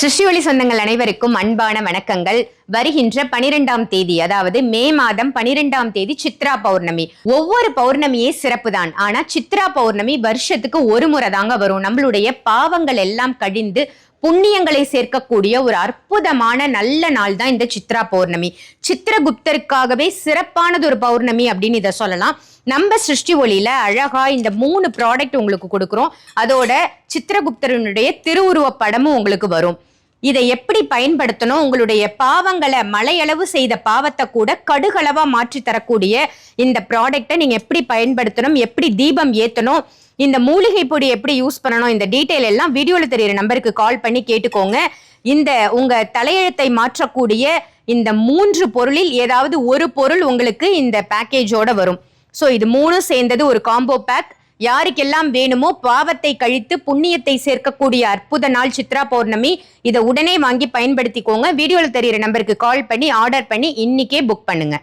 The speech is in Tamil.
சிருஷ்டிவழி சொந்தங்கள் அனைவருக்கும் அன்பான வணக்கங்கள். வருகின்ற பனிரெண்டாம் தேதி அதாவது மே மாதம் பனிரெண்டாம் தேதி சித்ரா பௌர்ணமி. ஒவ்வொரு பௌர்ணமியே சிறப்பு தான் ஆனா சித்ரா பௌர்ணமி வருஷத்துக்கு ஒரு முறை தாங்க வரும். நம்மளுடைய பாவங்கள் எல்லாம் கடிந்து புண்ணியங்களை சேர்க்கக்கூடிய ஒரு அற்புதமான நல்ல நாள் தான் இந்த சித்ரா பௌர்ணமி. சித்திரகுப்தருக்காகவே சிறப்பானது ஒரு பௌர்ணமி அப்படின்னு இதை சொல்லலாம். நம்ம சிருஷ்டி ஒளியில அழகா இந்த மூணு ப்ராடக்ட் உங்களுக்கு கொடுக்குறோம். அதோட சித்திரகுப்தரனுடைய திருவுருவ படமும் உங்களுக்கு வரும். இதை எப்படி பயன்படுத்தணும்? உங்களுடைய பாவங்களை மலையளவு செய்த பாவத்தை கூட கடுகளவா மாற்றி தரக்கூடிய இந்த ப்ராடக்டை நீங்க எப்படி பயன்படுத்தணும்? எப்படி தீபம் ஏத்தணும்? இந்த மூலிகை பொடி எப்படி யூஸ் பண்ணணும் இந்த டீட்டெயில் எல்லாம் வீடியோவில் தெரியுற நம்பருக்கு கால் பண்ணி கேட்டுக்கோங்க. இந்த உங்க தலையெழுத்தை மாற்றக்கூடிய இந்த மூன்று பொருளில் ஏதாவது ஒரு பொருள் உங்களுக்கு இந்த பேக்கேஜோட வரும். ஸோ இது மூணும் சேர்ந்தது ஒரு காம்போ பேக் யாருக்கெல்லாம் வேணுமோ பாவத்தை கழித்து புண்ணியத்தை சேர்க்கக்கூடிய அற்புத நாள் சித்ரா பௌர்ணமி இதை உடனே வாங்கி பயன்படுத்திக்கோங்க. வீடியோவில் தெரியுற நம்பருக்கு கால் பண்ணி ஆர்டர் பண்ணி இன்னிக்கே புக் பண்ணுங்க.